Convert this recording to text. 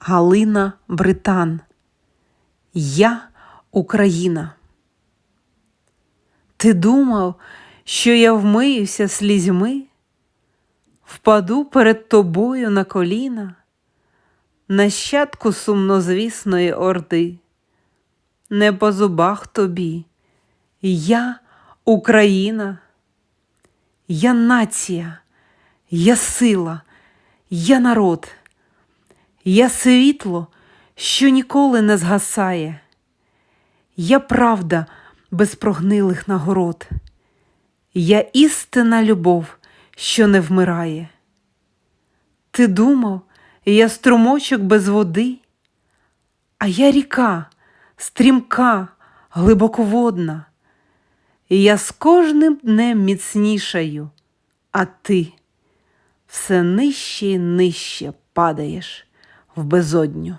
Галина Британ. Я Україна. Ти думав, що я вмиюся слізьми, впаду перед тобою на коліна, нащадку сумнозвісної орди, не по зубах тобі, я Україна, я нація, я сила, я народ, я світло, що ніколи не згасає, я правда без прогнилих нагород, я істина любов, що не вмирає. Ти думав, я струмочок без води, а я ріка, стрімка, глибоководна. Я з кожним днем міцнішаю, а ти все нижче і нижче падаєш в безодню.